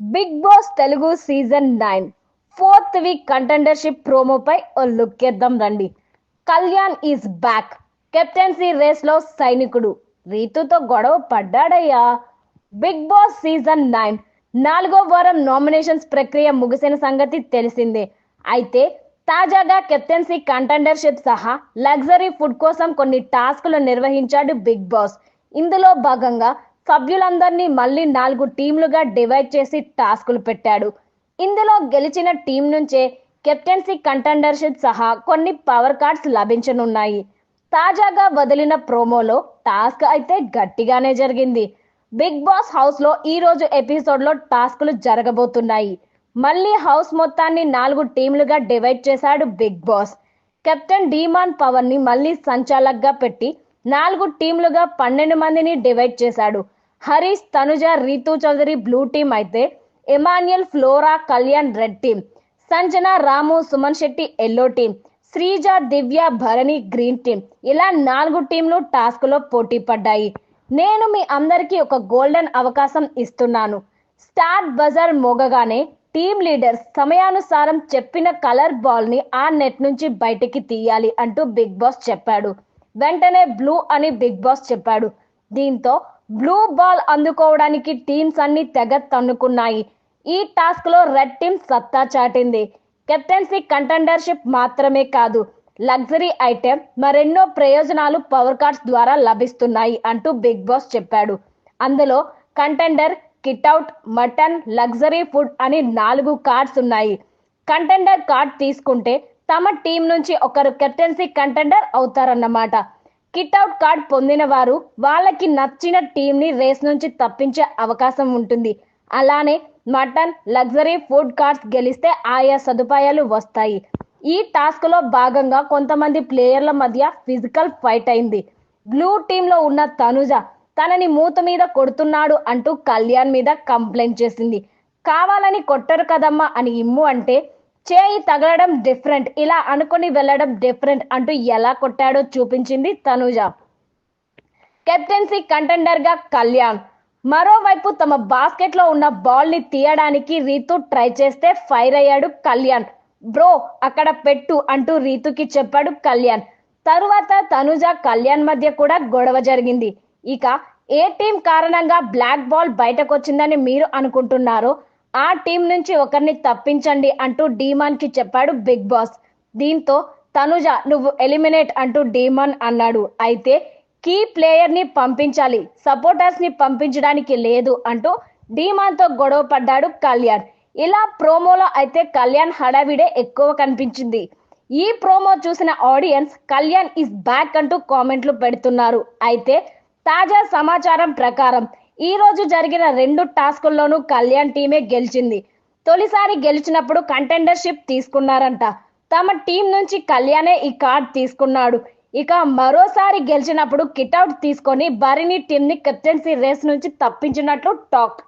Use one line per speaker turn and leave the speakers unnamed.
Bigg Boss Telugu season nine fourth week contendership ప్రోమోపై ఓ look ఇద్దాం రండి. కళ్యాణ్ ఈజ్ బ్యాక్ కెప్టెన్సీ రేస్లో సైనికుడు. రీతుతో గొడవ పడ్డాడయ్యా. బిగ్ బాస్ సీజన్ నైన్ నాలుగో వారం నామినేషన్స్ ప్రక్రియ ముగిసిన సంగతి తెలిసిందే. అయితే తాజాగా కెప్టెన్సీ కంటెండర్షిప్ సహా లగ్జరీ ఫుడ్ కోసం కొన్ని టాస్కులు నిర్వహించాడు బిగ్ బాస్. ఇందులో భాగంగా సభ్యులందరినీ మళ్ళీ నాలుగు టీంలుగా డివైడ్ చేసి టాస్కులు పెట్టాడు. ఇందులో గెలిచిన టీం నుంచే కెప్టెన్సీ కంటెండర్షిప్ సహా కొన్ని పవర్ కార్డ్స్ లభించనున్నాయి. తాజాగా వదిలిన ప్రోమోలో టాస్క్ అయితే గట్టిగానే జరిగింది. బిగ్ బాస్ హౌస్లో ఈ రోజు ఎపిసోడ్లో టాస్కులు జరగబోతున్నాయి. మళ్ళీ హౌస్ మొత్తాన్ని నాలుగు టీంలుగా డివైడ్ చేశాడు బిగ్ బాస్. కెప్టెన్ డీమాన్ పవర్ని మళ్ళీ సంచాలక్గా పెట్టి నాలుగు టీంలుగా పన్నెండు మందిని డివైడ్ చేశాడు. హరీష్ తనుజ రీతు చౌదరి బ్లూ టీం అయితే Emmanuel Flora Kalyan red team Sanjana Ramu Suman Shetty yellow team Sreeja Divya Bharani green team ఇలా నాలుగు టీంలు టాస్క్లో పోటీ పడ్డాయి. నేను మీ అందరికీ ఒక గోల్డెన్ అవకాశం ఇస్తున్నాను. స్టార్ట్ బజార్ మోగగానే టీం లీడర్ సమయానుసారం చెప్పిన కలర్ బాల్ని ఆ నెట్ నుంచి బయటికి తీయాలి అంటూ బిగ్ బాస్ చెప్పాడు. వెంటనే బ్లూ అని బిగ్ బాస్ చెప్పాడు. దీంతో బ్లూ బాల్ అందుకోవడానికి టీమ్స్ అన్ని తెగ తన్నుకున్నాయి. ఈ టాస్క్లో రెడ్ టీం సత్తా చాటింది. కెప్టెన్సీ కంటెండర్షిప్ మాత్రమే కాదు లగ్జరీ ఐటెం మరెన్నో ప్రయోజనాలు పవర్ కార్డ్స్ ద్వారా లభిస్తున్నాయి అంటూ బిగ్ బాస్ చెప్పాడు. అందులో contender kick out mutton luxury food అని నాలుగు కార్డ్స్ ఉన్నాయి. కంటెండర్ కార్డ్ తీసుకుంటే తమ టీం నుంచి ఒకరు కెప్టెన్సీ కంటెండర్ అవుతారన్నమాట. కిట్అవుట్ కార్డ్ పొందిన వారు వాళ్ళకి నచ్చిన టీంని రేస్ నుంచి తప్పించే అవకాశం ఉంటుంది. అలానే మటన్ లగ్జరీ ఫుడ్ కార్డ్స్ గెలిస్తే ఆయా సదుపాయాలు వస్తాయి. ఈ టాస్క్లో భాగంగా కొంతమంది ప్లేయర్ల మధ్య ఫిజికల్ ఫైట్ అయింది. బ్లూ టీమ్లో ఉన్న తనుజ తనని మూత మీద కొడుతున్నాడు అంటూ కళ్యాణ్ మీద కంప్లైంట్ చేసింది. కావాలని కొట్టరు కదమ్మా అని ఇమ్ము అంటే చేయి తగలడం డిఫరెంట్ ఇలా అనుకుని వెళ్ళడం డిఫరెంట్ అంటూ ఎలా కొట్టాడో చూపించింది తనుజ. కెప్టెన్సీ కంటెండర్గా కళ్యాణ్. మరోవైపు తమ బాస్కెట్లో ఉన్న బాల్ని తీయడానికి రీతు ట్రై చేస్తే ఫైర్ అయ్యాడు కళ్యాణ్. బ్రో అక్కడ పెట్టు అంటూ రీతుకి చెప్పాడు కళ్యాణ్. తరువాత తనుజ కళ్యాణ్ మధ్య కూడా గొడవ జరిగింది. ఇక ఏ టీం కారణంగా బ్లాక్ బాల్ బయటకు వచ్చిందని మీరు అనుకుంటున్నారో? ఆ టీం నుంచి ఒకరిని తప్పించండి అంటూ డీమాన్కి చెప్పాడు బిగ్ బాస్. దీంతో తనుజ నువ్వు ఎలిమినేట్ అంటూ డీమాన్ అన్నాడు. అయితే కీ ప్లేయర్ని పంపించాలి సపోర్టర్స్ని పంపించడానికి లేదు అంటూ డీమాన్తో గొడవ పడ్డాడు కళ్యాణ్. ఇలా ప్రోమోలో అయితే కళ్యాణ్ హడావిడే ఎక్కువ కనిపించింది. ఈ ప్రోమో చూసిన ఆడియన్స్ కళ్యాణ్ ఇస్ బ్యాక్ అంటూ కామెంట్లు పెడుతున్నారు. అయితే తాజా సమాచారం ప్రకారం ఈ రోజు జరిగిన రెండు టాస్కుల్లోనూ కళ్యాణ్ టీమే గెలిచింది. తొలిసారి గెలిచినప్పుడు కంటెండర్షిప్ తీసుకున్నారంట. తమ టీం నుంచి కళ్యాణే ఈ కార్డ్ తీసుకున్నాడు. ఇక మరోసారి గెలిచినప్పుడు కిట్అవుట్ తీసుకొని బరిని టీం ని కెప్టెన్సీ రేస్ నుంచి తప్పించినట్లు టాక్.